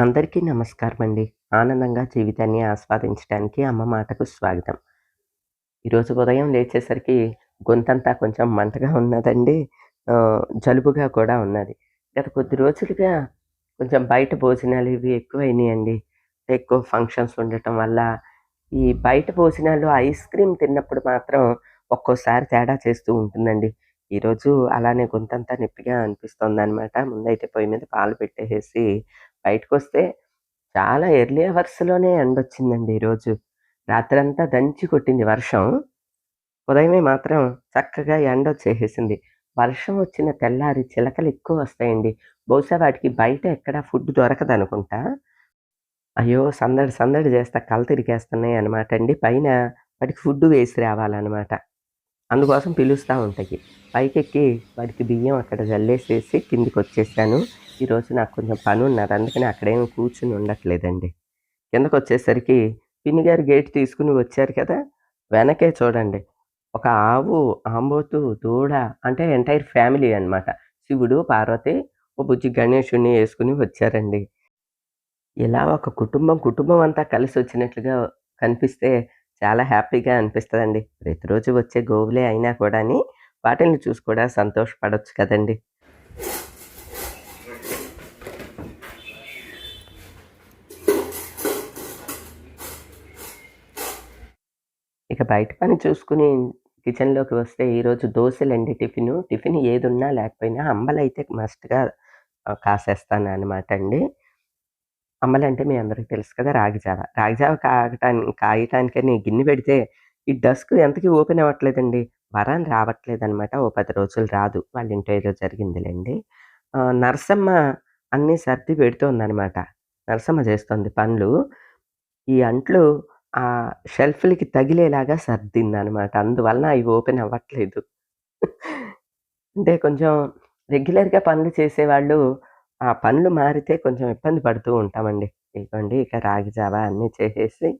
అందరికీ నమస్కారం అండి. ఆనందంగా జీవితాన్ని ఆస్వాదించడానికి అమ్మ మాటకు స్వాగతం. ఈరోజు ఉదయం లేచేసరికి గొంతంతా కొంచెం మంటగా ఉన్నదండి. జలుబుగా కూడా ఉన్నది. గత కొద్ది రోజులుగా కొంచెం బయట భోజనాలు ఇవి ఎక్కువైనాయండి. ఎక్కువ ఫంక్షన్స్ ఉండటం వల్ల ఈ బయట భోజనాల్లో ఐస్ క్రీమ్ తిన్నప్పుడు మాత్రం ఒక్కోసారి తేడా చేస్తూ ఉంటుందండి. ఈరోజు అలానే గొంతంతా నొప్పిగా అనిపిస్తుంది అనమాట ముందైతే పొయ్యి మీద పాలు పెట్టేసి బయటకు వస్తే చాలా ఎర్లీ అవర్స్‌లోనే ఎండొచ్చిందండి ఈరోజు. రాత్రంతా దంచి కొట్టింది వర్షం. ఉదయమే మాత్రం చక్కగా ఎండ వచ్చేసేసింది వర్షం వచ్చిన తెల్లారి చిలకలు ఎక్కువ వస్తాయండి. బహుశా వాటికి బయట ఎక్కడ ఫుడ్ దొరకదు అనుకుంటా అయ్యో! సందడి సందడి చేస్తా కళ్ళు తిరిగేస్తున్నాయి అనమాట అండి. పైన వాటికి ఫుడ్ వేసి రావాలన్నమాట అందుకోసం పిలుస్తా ఉంటాయి. పైకెక్కి వాటికి బియ్యం అక్కడ జల్లేసేసి కిందకొచ్చేసాను. ఈరోజు నాకు కొంచెం పని ఉన్నారు అందుకని అక్కడేమి కూర్చుని ఉండట్లేదండి. కిందకొచ్చేసరికి పిన్ని గారు గేట్ తీసుకుని వచ్చారు కదా! వెనకే చూడండి. ఒక ఆవు, ఆంబోతు, దూడ అంటే ఎంటైర్ ఫ్యామిలీ అనమాట. శివుడు, పార్వతి, ఓ బుజ్జి గణేశుడిని వేసుకుని వచ్చారండి. ఇలా ఒక కుటుంబం, కుటుంబం అంతా కలిసి వచ్చినట్లుగా కనిపిస్తే చాలా హ్యాపీగా అనిపిస్తుందండి ప్రతిరోజు వచ్చే గోవులే అయినా కూడాని వాటిని చూసి కూడా సంతోషపడవచ్చు కదండీ! ఇక బయట పని చూసుకుని కిచెన్‌లోకి వస్తే ఈరోజు దోశలండి టిఫిను. టిఫిన్ ఏదున్నా లేకపోయినా అంబలైతే మస్ట్‌గా కాసేస్తాను అనమాట అండి. అమ్మలంటే మీ అందరికి తెలుసు కదా! రాగి జావ. రాగి జావ కాయటానికని గిన్నె పెడితే ఈ డస్క్ ఎంతకీ ఓపెన్ అవ్వట్లేదండి. వరాన్ రావట్లేదనమాట. ఓ పది రోజులు రాదు. వాళ్ళ ఇంట్లో ఏదో జరిగిందిలేండి నరసమ్మ అన్నీ సర్ది పెడుతోందనమాట. నరసమ్మ చేస్తోంది పనులు. ఈ అంట్లు ఆ షెల్ఫ్‌లకి తగిలేలాగా సర్దిందనమాట. అందువలన అవి ఓపెన్ అవ్వట్లేదు. అంటే కొంచెం రెగ్యులర్‌గా పనులు చేసేవాళ్ళు ఆ పనులు మారితే కొంచెం ఇబ్బంది పడుతూ ఉంటామండి. ఇదిగోండి ఇక రాగి జావ అన్నీ చేసేసి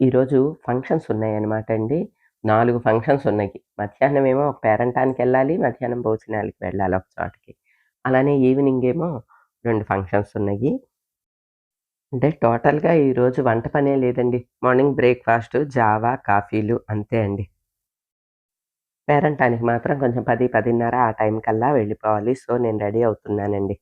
ఈరోజు ఫంక్షన్స్ ఉన్నాయన్నమాట అండి. నాలుగు ఫంక్షన్స్ ఉన్నాయి. మధ్యాహ్నం ఏమో ఒక పేరంటానికెళ్ళాలి. మధ్యాహ్నం భోజనాలకి వెళ్ళాలి ఒక చోటకి. అలానే ఈవినింగ్ ఏమో రెండు ఫంక్షన్స్ ఉన్నాయి. అంటే టోటల్‌గా ఈరోజు వంట పనే లేదండి. మార్నింగ్ బ్రేక్ఫాస్ట్ జావా కాఫీలు అంతే అండి. పేరంటానికి మాత్రం కొంచెం పది పదిన్నర ఆ టైం కల్లా వెళ్ళిపోవాలి. సో, నేను రెడీ అవుతున్నానండి.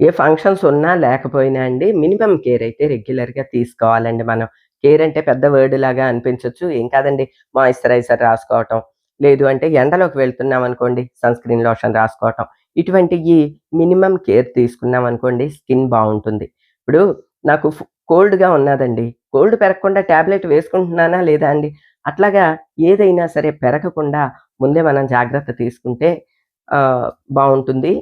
ఏ ఫంక్షన్స్ ఉన్నా లేకపోయినా అండి మినిమం కేర్ అయితే రెగ్యులర్‌గా తీసుకోవాలండి మనం. కేర్ అంటే పెద్ద వర్డ్ లాగా అనిపించవచ్చు ఏం కాదండి మాయిశ్చరైజర్ రాసుకోవటం, లేదు అంటే ఎండలోకి వెళ్తున్నాం అనుకోండి సన్ సన్‌స్క్రీన్ లోషన్ రాసుకోవటం. ఇటువంటి మినిమమ్ కేర్ తీసుకున్నాం అనుకోండి స్కిన్ బాగుంటుంది ఇప్పుడు నాకు కోల్డ్‌గా ఉన్నాదండి. కోల్డ్ పెరగకుండా టాబ్లెట్ వేసుకుంటున్నానా లేదా అండి? అట్లాగా ఏదైనా సరే పెరగకుండా ముందే మనం జాగ్రత్త తీసుకుంటే బాగుంటుంది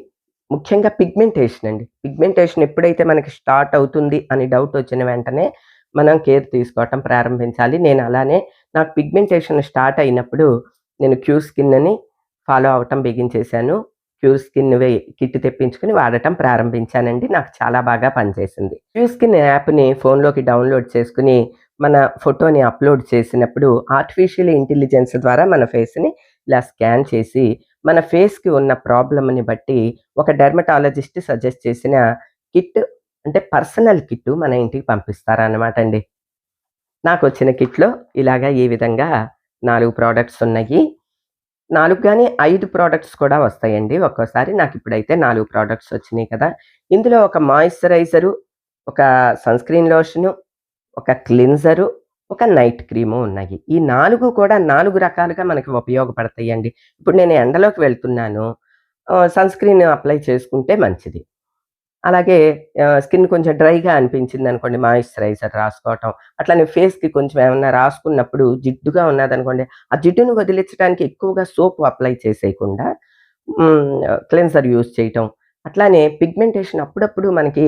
ముఖ్యంగా పిగ్మెంటేషన్ అండి. పిగ్మెంటేషన్ ఎప్పుడైతే మనకి స్టార్ట్ అవుతుంది అని డౌట్ వచ్చిన వెంటనే మనం కేర్ తీసుకోవటం ప్రారంభించాలి. నేను అలానే నాకు పిగ్మెంటేషన్ స్టార్ట్ అయినప్పుడు నేను క్యూ స్కిన్ అని ఫాలో అవ్వటం బిగించేశాను. క్యూ స్కిన్ వే కిట్ తెప్పించుకుని వాడటం ప్రారంభించానండి. నాకు చాలా బాగా పనిచేసింది. క్యూ స్కిన్ యాప్‌ని ఫోన్‌లోకి డౌన్‌లోడ్ చేసుకొని మన ఫోటోని అప్‌లోడ్ చేసినప్పుడు ఆర్టిఫిషియల్ ఇంటెలిజెన్స్ ద్వారా మన ఫేస్‌ని ఇలా స్కాన్ చేసి మన ఫేస్‌కి ఉన్న ప్రాబ్లమ్‌ని బట్టి ఒక డెర్మటాలజిస్ట్ సజెస్ట్ చేసిన కిట్ అంటే పర్సనల్ కిట్ మన ఇంటికి పంపిస్తారనమాట అండి. నాకు వచ్చిన కిట్‌లో ఇలాగ ఈ విధంగా నాలుగు ప్రోడక్ట్స్ ఉన్నాయి. నాలుగు కానీ ఐదు ప్రోడక్ట్స్ కూడా వస్తాయండి ఒక్కోసారి. నాకు ఇప్పుడైతే నాలుగు ప్రోడక్ట్స్ వచ్చినాయి కదా! ఇందులో ఒక మాయిశ్చరైజరు, ఒక సన్‌స్క్రీన్ లోషను, ఒక క్లిన్జరు ఒక నైట్ క్రీము ఉన్నాయి. ఈ నాలుగు కూడా నాలుగు రకాలుగా మనకి ఉపయోగపడతాయండి. ఇప్పుడు నేను ఎండలోకి వెళ్తున్నాను. సన్ సన్‌స్క్రీన్ అప్లై చేసుకుంటే మంచిది. అలాగే స్కిన్ కొంచెం డ్రైగా అనిపించింది అనుకోండి మాయిశ్చరైజర్ రాసుకోవటం. అట్లానే ఫేస్‌కి కొంచెం ఏమన్నా రాసుకున్నప్పుడు జిడ్డుగా ఉన్నదనుకోండి, ఆ జిడ్డును వదిలించడానికి ఎక్కువగా సోప్ అప్లై చేసేయకుండా క్లెన్సర్ యూజ్ చేయటం. అట్లానే పిగ్మెంటేషన్ అప్పుడప్పుడు మనకి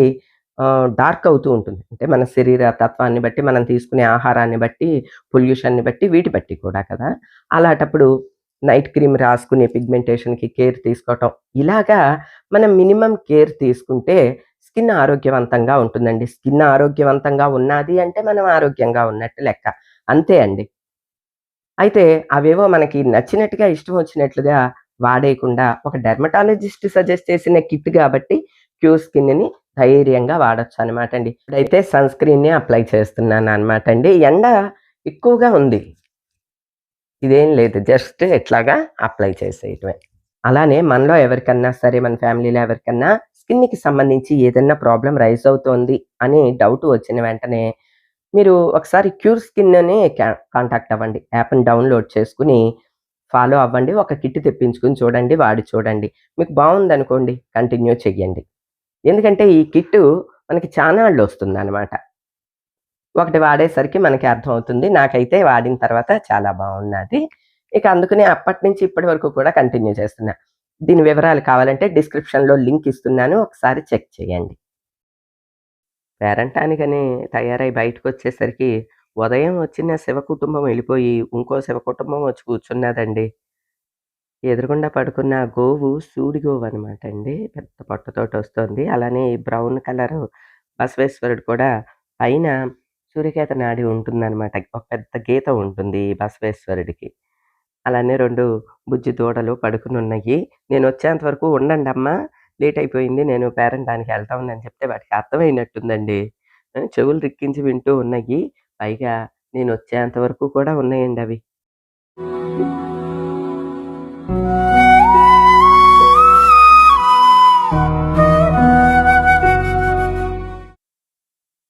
డార్క్ అవుతూ ఉంటుంది. అంటే మన శరీర తత్వాన్ని బట్టి, మనం తీసుకునే ఆహారాన్ని బట్టి, పొల్యూషన్‌ని బట్టి, వీటి బట్టి కూడా కదా! అలాటప్పుడు నైట్ క్రీమ్ రాసుకుని పిగ్మెంటేషన్‌కి కేర్ తీసుకోవటం. ఇలాగా మనం మినిమమ్ కేర్ తీసుకుంటే స్కిన్ ఆరోగ్యవంతంగా ఉంటుందండి. స్కిన్ ఆరోగ్యవంతంగా ఉన్నాది అంటే మనం ఆరోగ్యంగా ఉన్నట్టు లెక్క. అంతే అండి. అయితే అవేవో మనకి నచ్చినట్టుగా ఇష్టం వచ్చినట్లుగా వాడేయకుండా ఒక డెర్మటాలజిస్ట్ సజెస్ట్ చేసిన కిట్ కాబట్టి క్యూ స్కిన్‌ని ధైర్యంగా వాడొచ్చనమాట అండి. ఇప్పుడైతే సన్ స్క్రీన్‌ని అప్లై చేస్తున్నాననమాట అండి. ఎండ ఎక్కువగా ఉంది. ఇదేం లేదు. జస్ట్ ఇట్లాగా అప్లై చేసేయటమే. అలానే మనలో ఎవరికన్నా సరే మన ఫ్యామిలీలో ఎవరికన్నా స్కిన్‌కి సంబంధించి ఏదన్నా ప్రాబ్లం రైజ్ అవుతోంది అని డౌట్ వచ్చిన వెంటనే మీరు ఒకసారి క్యూర్ స్కిన్ కాంటాక్ట్ అవ్వండి. యాప్‌ని డౌన్‌లోడ్ చేసుకొని ఫాలో అవ్వండి. ఒక కిట్ తెప్పించుకొని చూడండి. వాడి చూడండి. మీకు బాగుందనుకోండి కంటిన్యూ చెయ్యండి. ఎందుకంటే ఈ కిట్టు మనకి చాలా వస్తుంది అనమాట ఒకటి వాడేసరికి మనకి అర్థమవుతుంది. నాకైతే వాడిన తర్వాత చాలా బాగున్నది ఇక అందుకనే అప్పటినుంచి ఇప్పటి వరకు కూడా కంటిన్యూ చేస్తున్నా. దీని వివరాలు కావాలంటే డిస్క్రిప్షన్‌లో లింక్ ఇస్తున్నాను. ఒకసారి చెక్ చేయండి. పేరంటానికని తయారై బయటకు వచ్చేసరికి ఉదయం వచ్చిన శివ కుటుంబం వెళ్ళిపోయి ఇంకో శివ కుటుంబం వచ్చి కూర్చున్నదండి. ఎదురుగుండా పడుకున్న గోవు సూడి గోవు అనమాట అండి. పెద్ద పొట్టతోటి వస్తుంది అలానే బ్రౌన్ కలర్ బసవేశ్వరుడు కూడా పైన సూర్యకేత నాడి ఉంటుందన్నమాట ఒక పెద్ద గీత ఉంటుంది బసవేశ్వరుడికి. అలానే రెండు బుజ్జి దూడలు పడుకుని ఉన్నాయి నేను వచ్చేంత వరకు ఉండండమ్మా లేట్ అయిపోయింది. నేను పేరెంట్ దానికి వెళ్తా ఉందని చెప్తే వాటికి అర్థమైనట్టుందండి. చెవులు రిక్కించి వింటూ ఉన్నాయి పైగా నేను వచ్చేంత వరకు కూడా ఉన్నాయండి అవి.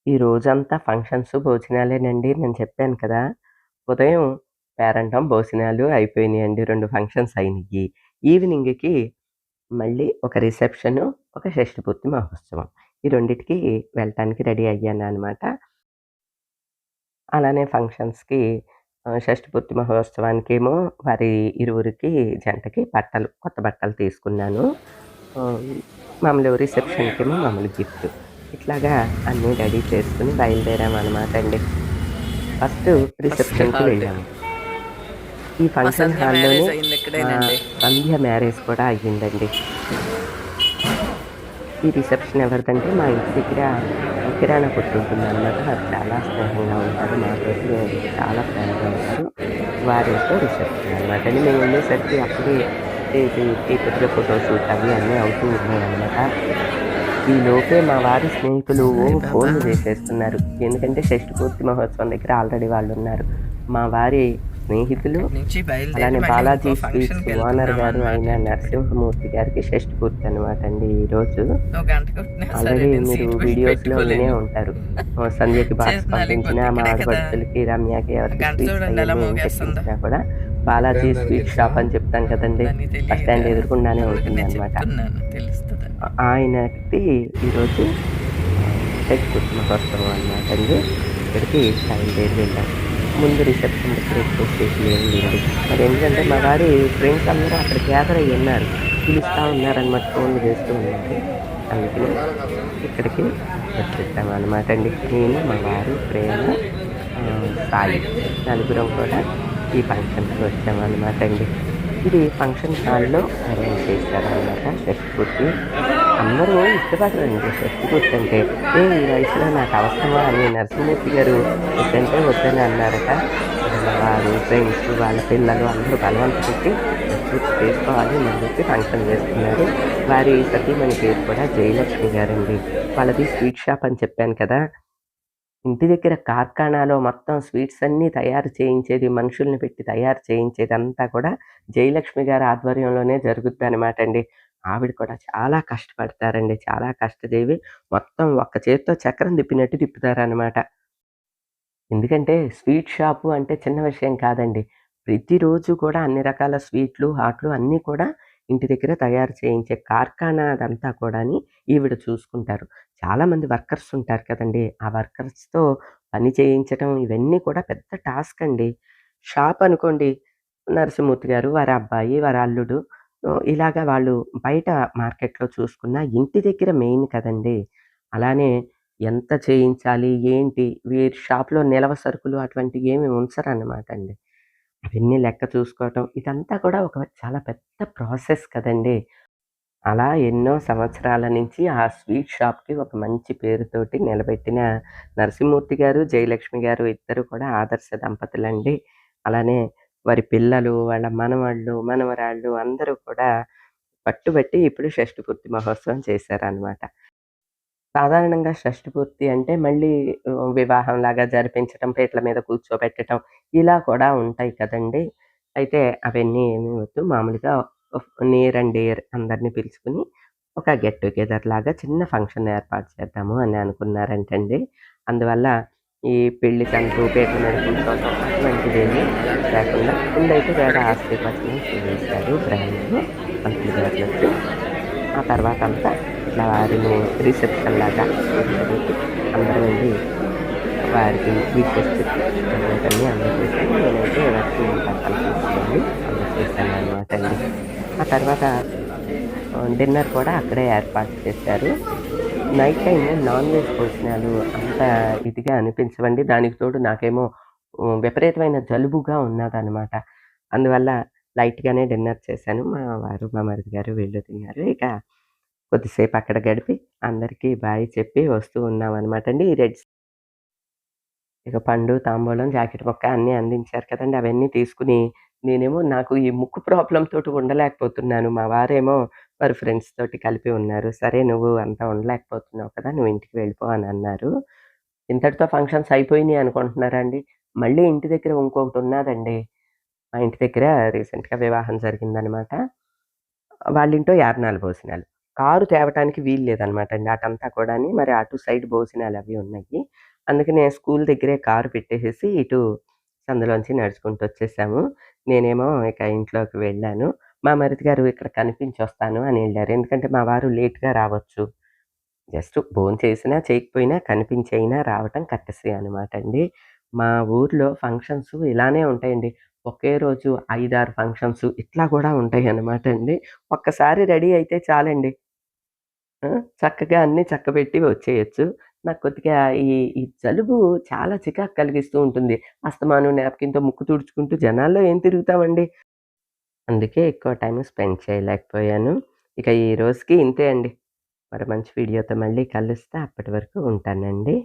ఈ రోజంతా ఫంక్షన్స్, భోజనాలేనండి. నేను చెప్పాను కదా! ఉదయం పేరంటం, భోజనాలు అయిపోయినాయండి రెండు ఫంక్షన్స్ అయినాయి ఈవినింగ్‌కి మళ్ళీ ఒక రిసెప్షన్ ఒక షష్ఠపూర్తి మహోత్సవం. ఈ రెండిటికి వెళ్ళటానికి రెడీ అయ్యాను అనమాట అలానే ఫంక్షన్స్‌కి షష్ఠపూర్తి మహోత్సవానికేమో వారి ఇరువురికి జంటకి బట్టలు, కొత్త బట్టలు తీసుకున్నాను. మామూలు రిసెప్షన్‌కేమో మామూలు గిఫ్ట్. ఇట్లాగా అన్నీ రెడీ చేసుకొని బయలుదేరామనమాట అండి. ఫస్ట్ రిసెప్షన్‌కి. వెళ్ళాము. ఈ ఫంక్షన్ హాల్‌లోనే ఇక్కడేనండి. సంధ్య మ్యారేజ్ కూడా అయ్యిందండి. ఈ రిసెప్షన్ ఎవరిదంటే మా ఇంటి దగ్గర కిరాణా కొట్టు ఉంటుందనమాట. వారు చాలా స్నేహంగా ఉంటారు. మాతోటి చాలా ప్రేమగా ఉంటారు. వారితో రిసెప్షన్ అనమాట అండి. మేము వెళ్ళేసరికి అప్పుడే ఇది ఈ కొద్దిగా ఫోటో షూట్ అవి అన్నీ అవుతూ ఉన్నాయనమాట. ఈలోపే మా వారి స్నేహితులు. ఫోన్లు చేసేస్తున్నారు. ఎందుకంటే షష్ఠపూర్తి మహోత్సవం దగ్గర ఆల్రెడీ వాళ్ళున్నారు. మా వారి స్నేహితులు అలానే బాలాజీ స్వీట్స్ ఓనర్ గారు అనమాట అయిన. నరసింహమూర్తి గారికి షష్ఠపూర్తి అనమాట అండి ఈరోజు. కొట్టినా సరే ఆల్రెడీ మీరు వీడియోస్‌లో వినే. ఉంటారు. సంధ్యకి బాక్స్ చేస్తున్నాను పంపించిన మా! ఆడపడుచులకి, రమ్యకి ఎవరికి స్వీట్స్ కూడా బాలాజీ స్వీట్ షాప్ అని చెప్తాను కదండీ! బస్ తెలియక స్టాండ్ ఎదురుగుండానే అందుకనే ఉంటుందనమాట. ఆయన తెలుస్తదని. ఆయనకి ఈరోజు టెక్స్ట్ మహోత్సవం అనమాట అండి. ఇక్కడికి బయలుదేరి వెళ్ళాం. ముందు రిసెప్షన్ దగ్గర ఎక్కువ సేపు ఏం లేదు మరి ఎందుకంటే మా వారి ఫ్రెండ్స్ అందరూ అక్కడ గ్యాదర్ అయ్యి ఉన్నారు. పిలుస్తా ఉన్నారనమాట. ఫోన్లు చేస్తూ ఉన్నారు. అందుకని ఇక్కడికి అనమాట అండి. నేను, మా వారు, ప్రేమ, సాయి నలుగురం కూడా ఈ ఫంక్షన్‌కి వచ్చామనమాట అండి. ఇది ఫంక్షన్ హాల్‌లో అరేంజ్ చేశారనమాట షష్ఠపూర్తి. అందరూ ఇష్టపడరండి షష్ఠపూర్తి అంటే. ఏ ఈ వయసులో నాకు అవసరమా అని నరసింహమూర్తి గారు వద్దంటే వద్దని అన్నారట. వారు, ఫ్రెండ్స్, వాళ్ళ పిల్లలు అందరూ బలవంత పెట్టి షష్ఠపూర్తి చేసుకోవాలి అని చెప్పి ఫంక్షన్ చేస్తున్నారు. వారి సతీమణి పేరు కూడా జయలక్ష్మి గారండి. వాళ్ళది స్వీట్ షాప్ అని చెప్పాను కదా! ఇంటి దగ్గర కార్ఖానాలో మొత్తం స్వీట్స్ అన్నీ తయారు చేయించేది, మనుషుల్ని పెట్టి తయారు చేయించేది అంతా కూడా జయలక్ష్మి గారి ఆధ్వర్యంలోనే జరుగుద్దనమాట అండి. ఆవిడ కూడా చాలా కష్టపడతారండి. చాలా కష్టజీవి. మొత్తం ఒక్క చేత్తో చక్రం తిప్పినట్టు తిప్పుతారనమాట. ఎందుకంటే స్వీట్ షాపు అంటే చిన్న విషయం కాదండి. ప్రతిరోజు కూడా అన్ని రకాల స్వీట్లు, హాట్లు అన్నీ కూడా ఇంటి దగ్గర తయారు చేయించే కార్ఖానా అదంతా కూడాని ఈవిడ చూసుకుంటారు. చాలామంది వర్కర్స్ ఉంటారు కదండి ఆ వర్కర్స్‌తో పని చేయించటం ఇవన్నీ కూడా పెద్ద టాస్క్ అండి. షాప్ అనుకోండి నరసింహమూర్తి గారు, వారి అబ్బాయి, వారి అల్లుడు ఇలాగా వాళ్ళు బయట మార్కెట్‌లో చూసుకున్న ఇంటి దగ్గర మెయిన్ కదండీ! అలానే ఎంత చేయించాలి? ఏంటి? వీరి షాప్‌లో నిలవ సరుకులు అటువంటివి ఏమి ఉంచరనమాట అండి. అవన్నీ లెక్క చూసుకోవటం ఇదంతా కూడా ఒక చాలా పెద్ద ప్రాసెస్ కదండీ! అలా ఎన్నో సంవత్సరాల నుంచి ఆ స్వీట్ షాప్‌కి ఒక మంచి పేరుతోటి నిలబెట్టిన నరసింహమూర్తి గారు, జయలక్ష్మి గారు ఇద్దరు కూడా ఆదర్శ దంపతులండి. అలానే వారి పిల్లలు, వాళ్ళ మనవాళ్ళు మనవరాళ్ళు అందరూ కూడా పట్టుబట్టి ఇప్పుడు షష్ఠి మహోత్సవం చేశారనమాట. సాధారణంగా షష్ఠి పూర్తి అంటే మళ్ళీ వివాహం లాగా జరిపించటం, పీటల మీద కూర్చోబెట్టటం ఇలా కూడా ఉంటాయి కదండీ! అయితే అవన్నీ ఏమి వద్దు. మామూలుగా నియర్ అండ్ డియర్ అందరిని పిలుచుకొని ఒక గెట్ టుగెదర్ లాగా చిన్న ఫంక్షన్ ఏర్పాటు చేద్దాము అని అనుకున్నారంటండి. అందువల్ల ఈ పెళ్ళి తండ్రి పీటల మీద కూర్చోవటం అటువంటిదేమి లేకుండా ముందైతే వేద ఆశీర్వచనం చేయించారు బ్రాహ్మణులు పంతులు గారినొచ్చి. ఆ తర్వాత అంతా ఇట్లా వారిని రిసెప్షన్ లాగా పెట్టి వెళ్ళి వారికి విషెస్ అందరూ అందజేశాను. నేనైతే ఎవరికీ బట్టలు తీసుకొని అనమాట అండి. ఆ తర్వాత డిన్నర్ కూడా అక్కడే ఏర్పాటు చేశారు. నైట్ టైం నాన్ వెజ్ భోజనాలు అంత ఇదిగా అనిపించవండి. దానికి తోడు నాకేమో విపరీతమైన జలుబుగా ఉన్నదనమాట. అందువల్ల లైట్‌గానే డిన్నర్ చేశాను. మా వారు, మా మరిది గారు వీళ్ళు తిన్నారు. ఇక కొద్దిసేపు అక్కడ గడిపి అందరికీ బాయ్ చెప్పి వస్తూ ఉన్నామనమాట అండి. ఈ రెడ్ ఇక పండు, తాంబూలం, జాకెట్ ముక్క అన్నీ అందించారు కదండి అవన్నీ తీసుకుని నేనేమో నాకు ఈ ముక్కు ప్రాబ్లం తోటి ఉండలేకపోతున్నాను. మా వారేమో వారి ఫ్రెండ్స్ తోటి కలిపి ఉన్నారు. సరే నువ్వు అంతా ఉండలేకపోతున్నావు కదా! నువ్వు ఇంటికి వెళ్ళిపో అని అన్నారు. ఇంతటితో ఫంక్షన్స్ అయిపోయినాయి అనుకుంటున్నారా అండి? మళ్ళీ ఇంటి దగ్గర ఇంకొకటి ఉన్నాదండి. మా ఇంటి దగ్గర రీసెంట్‌గా వివాహం జరిగిందనమాట. వాళ్ళింట్లో యారణాల భోజనాలు. కారు తేవటానికి వీలు లేదనమాట అండి. అటంతా కూడా మరి అటు సైడ్ భోజనాలు అవి ఉన్నాయి. అందుకనే స్కూల్ దగ్గరే కారు పెట్టేసేసి ఇటు సందులోంచి నడుచుకుంటూ వచ్చేసాము. నేనేమో ఇక ఇంట్లోకి వెళ్ళాను. మా మరిది గారు ఇక్కడ కనిపించొస్తాను అని వెళ్ళారు ఎందుకంటే మా వారు లేట్‌గా రావచ్చు. జస్ట్ భోంచేసినా, చేయకపోయినా కనిపించైనా రావటం కట్టసి అనమాట అండి. మా ఊర్లో ఫంక్షన్స్ ఇలానే ఉంటాయండి. ఒకే రోజు 5, 6 ఫంక్షన్స్ ఇట్లా కూడా ఉంటాయి అన్నమాట అండి. ఒక్కసారి రెడీ అయితే చాలండి. చక్కగా అన్నీ చక్కబెట్టి వచ్చేయొచ్చు. నాకు కొద్దిగా ఈ ఈ జలుబు చాలా చికాకు కలిగిస్తూ ఉంటుంది. అస్తమానం నాప్కిన్‌తో ముక్కు తుడుచుకుంటూ జనాల్లో ఏం తిరుగుతామండి. అందుకే ఎక్కువ టైం స్పెండ్ చేయలేకపోయాను. ఇక ఈ రోజుకి ఇంతే అండి. మరి మంచి వీడియోతో మళ్ళీ కలిస్తే అప్పటి వరకు ఉంటానండి.